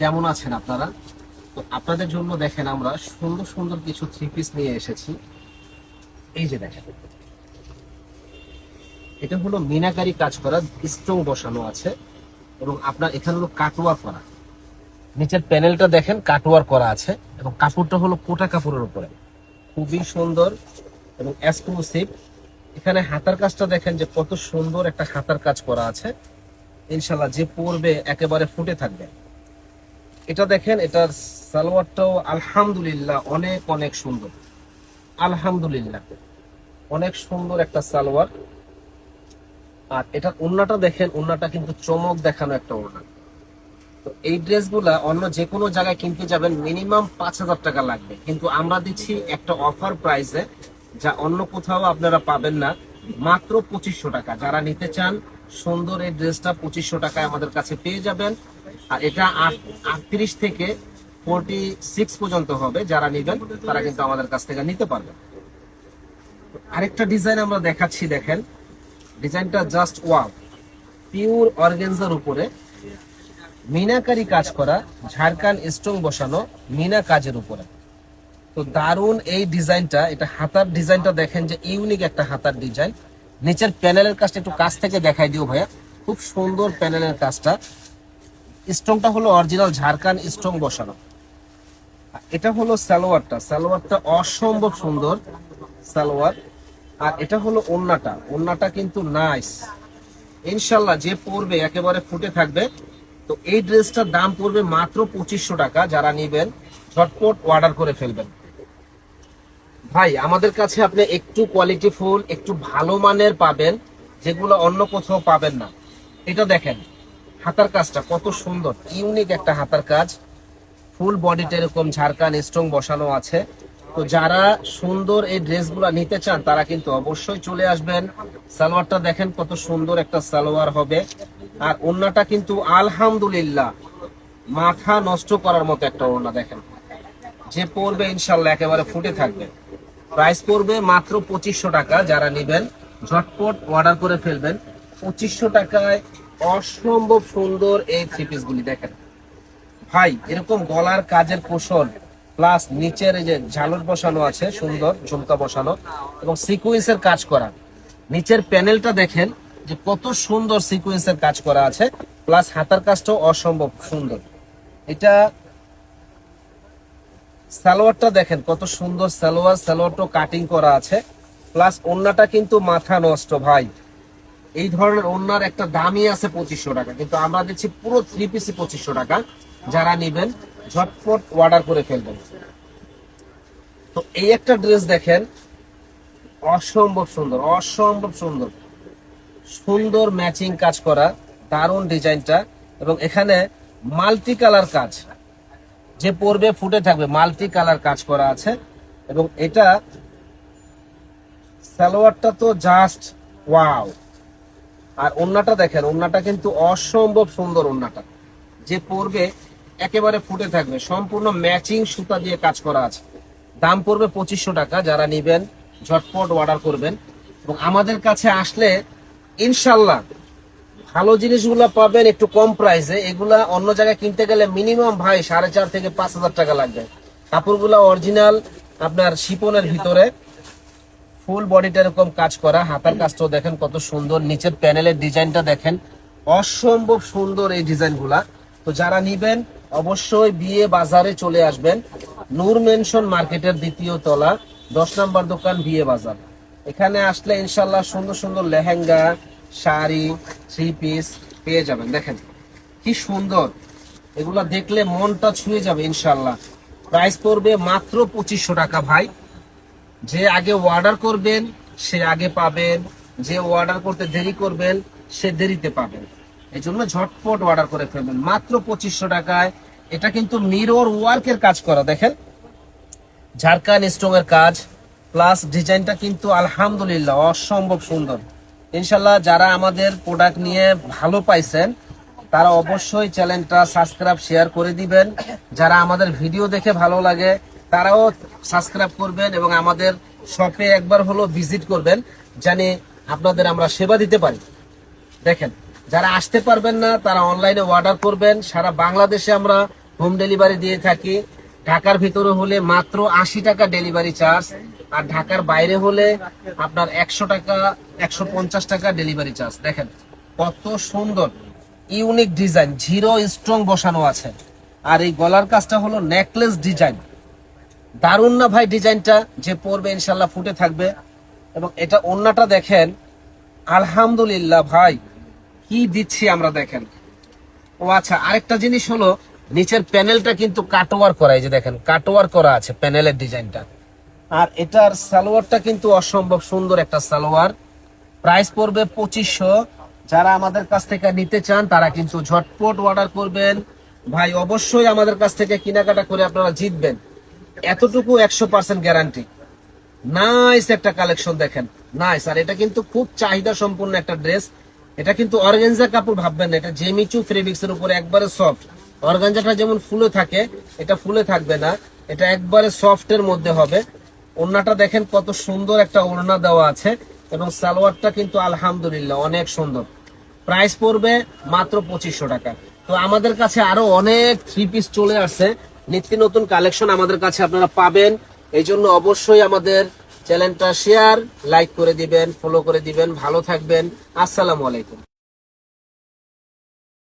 কেমন আছেন আপনারা? তো আপনাদের জন্য দেখেন আমরা সুন্দর সুন্দর কিছু থ্রি পিস নিয়ে এসেছি। এই যে দেখেন। এটা হলো মিনাকারি কাজ করা স্টোন বসানো আছে এবং আপনার এখানে হলো কাটওয়ার করা। নিচের প্যানেলটা দেখেন কাটওয়ার করা আছে এবং কাপড়টা হলো কোটা কাপড়ের উপরে। খুবই সুন্দর এবং এক্সক্লুসিভ এখানে হাতার কাজটা দেখেন যে কত সুন্দর একটা হাতার কাজ করা আছে। ইনশাল্লাহ যে পরবে একেবারে ফুটে থাকবে। এটা দেখেন, এটার সালোয়ারটাও আলহামদুলিল্লাহ অনেক অনেক সুন্দর। আলহামদুলিল্লাহ। অনেক সুন্দর একটা সালোয়ার। আর এটার ওন্নাটা দেখেন ওন্নাটা কিন্তু চমক দেখানো একটা ওড়না। তো এই ড্রেসগুলা অন্য যে কোনো জায়গায় কিনতে যাবেন, মিনিমাম পাঁচ হাজার টাকা লাগবে। কিন্তু আমরা দিচ্ছি একটা অফার প্রাইসে, যা অন্য কোথাও আপনারা পাবেন না। মাত্র পঁচিশশো টাকা। যারা নিতে চান সুন্দর এই ড্রেসটা পঁচিশশো টাকায় আমাদের কাছে পেয়ে যাবেন। আর এটা আটত্রিশ থেকে ফোরটি সিক্স পর্যন্ত হবে, যারা নেবেন, তারা কিন্তু আমাদের কাছ থেকে নিতে পারবেন আরেকটা ডিজাইন আমরা দেখাচ্ছি, দেখেন। ডিজাইনটা জাস্ট ওয়াও পিওর অর্গেনজার উপরে মিনাকারি কাজ করা ঝাড়খান স্টোন বসানো মিনা কাজের উপরে। তো দারুণ এই ডিজাইনটা এটা হাতার ডিজাইনটা দেখেন যে ইউনিক একটা হাতার ডিজাইন নিচের প্যানেলের কাজটা একটু কাছ থেকে দেখাই দিও ভাইয়া। খুব সুন্দর প্যানেলের কাজটা। স্টোনটা হলো অরিজিনাল ঝাড়খান স্টোন বসানো। এটা হলো সালোয়ারটা। সালোয়ারটা অসম্ভব সুন্দর সালোয়ার। আর এটা হলো ওন্নাটা। ওন্নাটা কিন্তু নাইস ইনশাল্লাহ যে পরবে একেবারে ফুটে থাকবে। তো এই ড্রেসটার দাম পড়বে মাত্র পঁচিশশো টাকা। যারা নিবেন, ঝটপট অর্ডার করে ফেলবেন। ভাই, আমাদের কাছে আপনি একটু কোয়ালিটি ফুল, একটু ভালো মানের পাবেন, যেগুলো অন্য কোথাও পাবেন না। এটা দেখেন, হাতার কাজটা কত সুন্দর ইউনিক একটা হাতার কাজ। ফুল বডিটা এরকম ঝাড়খান স্ট্রং বসানো আছে। তো যারা সুন্দর এই ড্রেসগুলো নিতে চান, তারা কিন্তু অবশ্যই চলে আসবেন। সালোয়ারটা দেখেন কত সুন্দর একটা সালোয়ার হবে। আর ওড়নাটা কিন্তু আলহামদুলিল্লাহ, মাথা নষ্ট করার মতো একটা ওড়না দেখেন। যে পড়বে ইনশাল্লাহ একেবারে ফুটে থাকবে। প্রাইস পড়বে মাত্র পঁচিশশো টাকা, যারা নেবেন, ঝটপট অর্ডার করে ফেলবেন। পঁচিশশো টাকায় অসম্ভব সুন্দর এই থ্রি পিস গুলি, দেখেন। ভাই, এরকম গলার কাজের কৌশল প্লাস নিচের যে ঝালর বসানো আছে, সুন্দর ঝুমকা বসানো, এবং সিকুয়েন্সের কাজ করা। নিচের প্যানেলটা দেখেন যে কত সুন্দর সিকুয়েন্সের কাজ করা আছে প্লাস হাতার কাজটাও অসম্ভব সুন্দর। এটা সালোয়ারটা দেখেন, কত সুন্দর সালোয়ার সালোয়ারটাও কাটিং করা আছে। প্লাস ওন্নাটা কিন্তু মাথা নষ্ট ভাই। এই ধরনের ওন্নার একটা দামই আছে পঁচিশশো টাকা, কিন্তু আমরা দিচ্ছি পুরো থ্রি পিসি পঁচিশশো টাকা। যারা নিবেন, ঝটপট অর্ডার করে ফেলবেন। তো এই একটা ড্রেস দেখেন, অসম্ভব সুন্দর অসম্ভব সুন্দর। সুন্দর ম্যাচিং কাজ করা, দারুণ ডিজাইনটা এবং এখানে মাল্টি কালার কাজ। যে পরবে ফুটে থাকবে মাল্টি কালার কাজ করা আছে। এবং এটা সালোয়ারটা তো জাস্ট ওয়াও আর ওন্নাটা দেখেন, ওন্নাটা কিন্তু অসম্ভব সুন্দর ওন্নাটা। যে পরবে একেবারে ফুটে থাকবে, সম্পূর্ণ ম্যাচিং সুতা দিয়ে কাজ করা আছে। দাম পড়বে পঁচিশশো টাকা, যারা নিবেন, ঝটপট অর্ডার করবেন। এবং আমাদের কাছে আসলে, ইনশাল্লাহ ভালো জিনিসগুলো পাবেন একটু কম প্রাইসে এগুলা অন্য জায়গায় কিনতে গেলে মিনিমাম ভাই সাড়ে চার থেকে পাঁচ হাজার টাকা লাগবে। কাপড়গুলো অরিজিনাল আপনার শিপনের ভিতরে। ফুল বডিটা এরকম কাজ করা। হাতার কাজটাও দেখেন কত সুন্দর। নিচের প্যানেলের ডিজাইনটা দেখেন। অসম্ভব সুন্দর এই ডিজাইনগুলা তো যারা নিবেন, অবশ্যই বিয়ে বাজারে চলে আসবেন। নূর মেনশন মার্কেটের দ্বিতীয় তলা, দশ নম্বর দোকান বিয়ে বাজার। এখানে আসলে ইনশাল্লাহ সুন্দর সুন্দর লেহেঙ্গা শাড়ি থ্রি পিস পেয়ে যাবেন। দেখেন, কি সুন্দর। এগুলা দেখলে মনটা ছুঁয়ে যাবে ইনশাল্লাহ প্রাইস পড়বে মাত্র পঁচিশশো টাকা ভাই। যে আগে অর্ডার করবেন, সে আগে পাবেন। যে অর্ডার করতে দেরি করবেন, সে দেরিতে পাবেন। এই জন্য ঝটপট অর্ডার করে ফেলবেন। মাত্র পঁচিশশো টাকায়। এটা কিন্তু মিরর ওয়ার্কের কাজ করা, দেখেন। ঝাড়খান স্ট্রং এর কাজ। প্লাস ডিজাইনটা কিন্তু আলহামদুলিল্লাহ অসম্ভব সুন্দর। ইনশাল্লাহ যারা আমাদের প্রোডাক্ট নিয়ে ভালো পাইছেন, তারা অবশ্যই চ্যানেলটা সাবস্ক্রাইব শেয়ার করে দিবেন। যারা আমাদের ভিডিও দেখে ভালো লাগে, তারাও সাবস্ক্রাইব করবেন এবং আমাদের শপে একবার হলো ভিজিট করবেন, জানি আপনাদের আমরা সেবা দিতে পারি। দেখেন, যারা আসতে পারবেন না, তারা অনলাইনে অর্ডার করবেন। সারা বাংলাদেশে আমরা হোম ডেলিভারি দিয়ে থাকি। ঢাকার ভিতরে হলে মাত্র আশি টাকা ডেলিভারি চার্জ আর ঢাকার বাইরে হলে আপনার একশো টাকা, একশো পঞ্চাশ টাকা ডেলিভারি চার্জ দেখেন কত সুন্দর ইউনিক ডিজাইন জিরো স্ট্রং বসানো আছে। আর এই গলার কাজটা হলো নেকলেস ডিজাইন দারুণ না ভাই ডিজাইনটা? যে পরবে ইনশাল্লাহ ফুটে থাকবে। এবং এটা অন্যটা দেখেন, আলহামদুলিল্লাহ ভাই, কি দিচ্ছি আমরা দেখেন। ও আচ্ছা আরেকটা জিনিস হলো নিচের প্যানেলটা কিন্তু কাটোয়ার করা, এই যে দেখেন কাটোয়ার করা আছে প্যানেলের ডিজাইনটা। আর এটার সালোয়ারটা কিন্তু অসম্ভব সুন্দর একটা সালোয়ার। প্রাইস পড়বে পঁচিশশো। যারা আমাদের কাছ থেকে নিতে চান, তারা কিন্তু ঝটপট অর্ডার করবেন। ভাই, অবশ্যই আমাদের কাছ থেকে কেনাকাটা করে আপনারা জিতবেন। এতটুকু একশো পার্সেন্ট গ্যারান্টি নাইস একটা কালেকশন দেখেন। নাইস আর এটা কিন্তু খুব চাহিদা সম্পূর্ণ একটা ড্রেস এটা কিন্তু অর্গানজা কাপড় ভাববেন না, এটা জেমিচু ফেব্রিক্স এর উপরে একবারে সফট অর্গানজাটা যেমন ফুলে থাকে, এটা ফুলে থাকবে না, এটা একবারে সফট এর মধ্যে হবে। ওড়নাটা দেখেন কত সুন্দর একটা ওড়না দেওয়া আছে এবং সালোয়ারটা কিন্তু আলহামদুলিল্লাহ অনেক সুন্দর। প্রাইস পড়বে মাত্র পঁচিশশো টাকা। তো আমাদের কাছে আরও অনেক থ্রি পিস চলে আসছে। নিত্য নতুন কালেকশন আমাদের কাছে আপনারা পাবেন। এই জন্য অবশ্যই আমাদের চ্যানেলটা শেয়ার লাইক করে দিবেন ফলো করে দিবেন, ভালো থাকবেন। আসসালামু আলাইকুম।